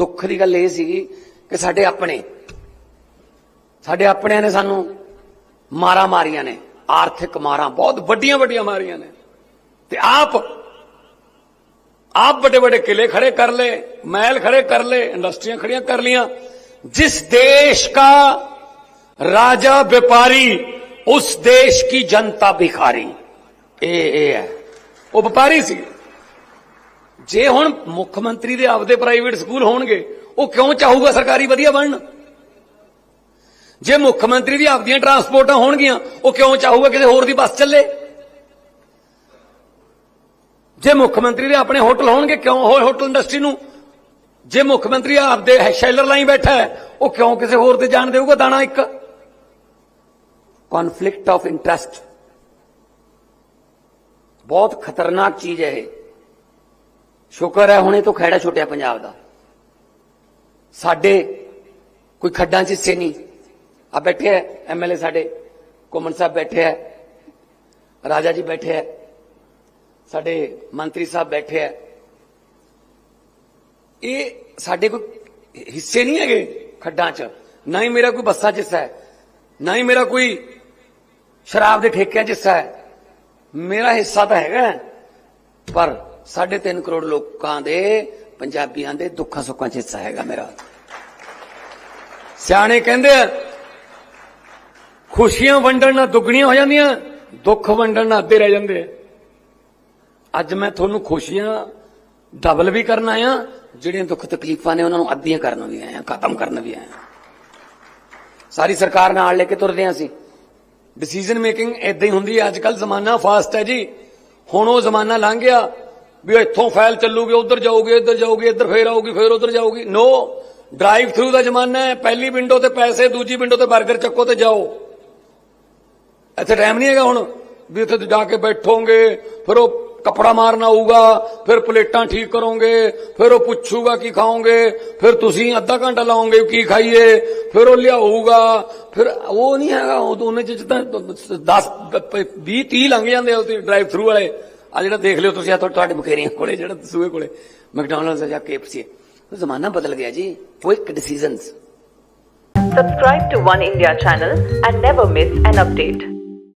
ਦੁੱਖ ਦੀ ਗੱਲ ਇਹ ਸੀਗੀ ਕਿ ਸਾਡੇ ਆਪਣੇ ਸਾਡੇ ਆਪਣਿਆਂ ਨੇ ਸਾਨੂੰ ਮਾਰਾਂ ਮਾਰੀਆਂ ਨੇ ਆਰਥਿਕ ਮਾਰਾਂ ਬਹੁਤ ਵੱਡੀਆਂ ਵੱਡੀਆਂ ਮਾਰੀਆਂ ਨੇ ਤੇ ਆਪ ਆਪ ਵੱਡੇ ਵੱਡੇ ਕਿਲੇ ਖੜੇ ਕਰ ਲਏ ਮਹਿਲ ਖੜੇ ਕਰ ਲਏ ਇੰਡਸਟਰੀਆਂ ਖੜੀਆਂ ਕਰ ਲੀਆਂ ਜਿਸ ਦੇਸ਼ का ਰਾਜਾ ਵਪਾਰੀ ਉਸ ਦੇਸ਼ की जनता भिखारी ਇਹ ਇਹ ਹੈ ਉਹ ਵਪਾਰੀ ਸੀ ਜੇ ਹੁਣ ਮੁੱਖ ਮੰਤਰੀ ਦੇ ਆਪਦੇ ਪ੍ਰਾਈਵੇਟ ਸਕੂਲ ਹੋਣਗੇ, ਉਹ ਕਿਉਂ ਚਾਹੂਗਾ ਸਰਕਾਰੀ ਵਧੀਆ ਬਣਨ? ਜੇ ਮੁੱਖ ਮੰਤਰੀ ਦੀ ਆਪਦੀਆਂ ਟਰਾਂਸਪੋਰਟਾਂ ਹੋਣਗੀਆਂ, ਉਹ ਕਿਉਂ ਚਾਹੂਗਾ ਕਿਸੇ ਹੋਰ ਦੀ ਬੱਸ ਚੱਲੇ? ਜੇ ਮੁੱਖ ਮੰਤਰੀ ਦੇ ਆਪਣੇ ਹੋਟਲ ਹੋਣਗੇ, ਕਿਉਂ ਹੋਰ ਹੋਟਲ ਇੰਡਸਟਰੀ ਨੂੰ? ਜੇ ਮੁੱਖ ਮੰਤਰੀ ਆਪਦੇ ਸ਼ੈਲਰ ਲਾਈ ਬੈਠਾ ਹੈ, ਉਹ ਕਿਉਂ ਕਿਸੇ ਹੋਰ ਤੇ ਜਾਣ ਦੇਊਗਾ ਦਾਣਾ ਇੱਕ? ਕਨਫਲਿਕਟ ਆਫ ਇੰਟਰਸਟ ਬਹੁਤ ਖਤਰਨਾਕ ਚੀਜ਼ ਹੈ ਇਹ। ਸ਼ੁਕਰ ਹੈ ਹੁਣੇ ਤੋਂ ਖੈੜਾ ਛੁੱਟਿਆ ਪੰਜਾਬ ਦਾ। ਸਾਡੇ ਕੋਈ ਖੱਡਾਂ 'ਚ ਹਿੱਸੇ ਨਹੀਂ। ਆ ਬੈਠੇ ਹੈ ਐਮਐਲਏ ਸਾਡੇ ਕੋਮਨ ਸਾਹਿਬ ਬੈਠੇ ਹੈ, ਰਾਜਾ ਜੀ ਬੈਠੇ ਹੈ, ਸਾਡੇ ਮੰਤਰੀ ਸਾਹਿਬ ਬੈਠੇ ਹੈ। ਇਹ ਸਾਡੇ ਕੋਈ ਹਿੱਸੇ ਨਹੀਂ ਹੈਗੇ ਖੱਡਾਂ 'ਚ। ਨਾ ਹੀ ਮੇਰਾ ਕੋਈ ਬੱਸਾਂ 'ਚ ਹਿੱਸਾ ਹੈ, ਨਾ ਹੀ ਮੇਰਾ ਕੋਈ ਸ਼ਰਾਬ ਦੇ ਠੇਕਿਆਂ 'ਚ ਹਿੱਸਾ ਹੈ। ਮੇਰਾ ਹਿੱਸਾ ਤਾਂ ਹੈਗਾ ਪਰ 3.5 ਕਰੋੜ ਲੋਕਾਂ ਦੇ, ਪੰਜਾਬੀਆਂ ਦੇ ਦੁੱਖਾਂ ਸੁੱਖਾਂ 'ਚ ਹਿੱਸਾ ਹੈਗਾ ਮੇਰਾ। ਸਿਆਣੇ ਕਹਿੰਦੇ ਖੁਸ਼ੀਆਂ ਵੰਡਣ ਨਾਲ ਦੁੱਗਣੀਆਂ ਹੋ ਜਾਂਦੀਆਂ, ਦੁੱਖ ਵੰਡਣ ਨਾਲ ਅੱਧੇ ਰਹਿ ਜਾਂਦੇ ਅੱਜ ਮੈਂ ਤੁਹਾਨੂੰ ਖੁਸ਼ੀਆਂ ਡਬਲ ਵੀ ਕਰਨ ਆਇਆ, ਜਿਹੜੀਆਂ ਦੁੱਖ ਤਕਲੀਫਾਂ ਨੇ ਉਹਨਾਂ ਨੂੰ ਅੱਧੀਆਂ ਕਰਨ ਵੀ ਆਇਆ, ਖਤਮ ਕਰਨ ਵੀ ਆਇਆ। ਸਾਰੀ ਸਰਕਾਰ ਨਾਲ ਲੈ ਕੇ ਤੁਰਦੇ ਹਾਂ ਅਸੀਂ। ਡਿਸੀਜਨ ਮੇਕਿੰਗ ਇਦਾਂ ਹੀ ਹੁੰਦੀ ਹੈ ਅੱਜ ਕੱਲ ਜ਼ਮਾਨਾ ਫਾਸਟ ਹੈ ਜੀ। ਹੁਣ ਉਹ ਜ਼ਮਾਨਾ ਲੰਘ ਗਿਆ ਵੀ ਇੱਥੋਂ ਫਾਈਲ ਚੱਲੂਗੀ, ਉਧਰ ਜਾਊਗੀ, ਇੱਧਰ ਜਾਊਗੀ, ਇੱਧਰ ਫੇਰ ਆਊਗੀ, ਫੇਰ ਉਧਰ ਜਾਊਗੀ। ਨੋ ਡਰਾਈਵ ਥਰੂ ਦਾ ਜ਼ਮਾਨਾ ਹੈ, ਪਹਿਲੀ ਵਿੰਡੋ ਤੇ ਪੈਸੇ, ਦੂਜੀ ਵਿੰਡੋ ਤੇ 버ਗਰ ਚੱਕੋ ਤੇ ਜਾਓ। ਇੱਥੇ ਟਾਈਮ ਨਹੀਂ ਹੈਗਾ ਹੁਣ, ਵੀ ਉੱਥੇ ਜਾ ਕੇ ਬੈਠੋਗੇ, ਫਿਰ ਉਹ ਕਪੜਾ ਮਾਰਨਾ ਆਊਗਾ, ਫਿਰ ਪਲੇਟਾਂ ਠੀਕ ਕਰੋਗੇ, ਫਿਰ ਉਹ ਪੁੱਛੂਗਾ ਕੀ ਖਾਓਗੇ, ਫਿਰ ਤੁਸੀਂ ਅੱਧਾ ਘੰਟਾ ਲਾਓਗੇ ਕੀ ਖਾਈਏ, ਫਿਰ ਉਹ ਲਿਆਊਗਾ, ਫਿਰ ਉਹ ਨਹੀਂ ਹੈਗਾ, ਉਹ ਦੋਨੇ ਚ ਤਾਂ 10 20 30 ਲੰਘ ਜਾਂਦੇ ਆ ਉਹ ਡਰਾਈਵ ਥਰੂ ਵਾਲੇ। ਆ ਜਿਹੜਾ ਦੇਖ ਲਿਓ ਤੁਸੀਂ, ਆ ਤੁਹਾਡੇ ਬਖੇਰੀਆਂ ਕੋਲੇ, ਜਿਹੜਾ ਦਸੂਏ ਕੋਲੇ ਮੈਕਡੋਨਲਡਸ ਜਾਂ KFC ਜ਼ਮਾਨਾ ਬਦਲ ਗਿਆ ਜੀ quick decisions Subscribe to One India channel and never miss an update.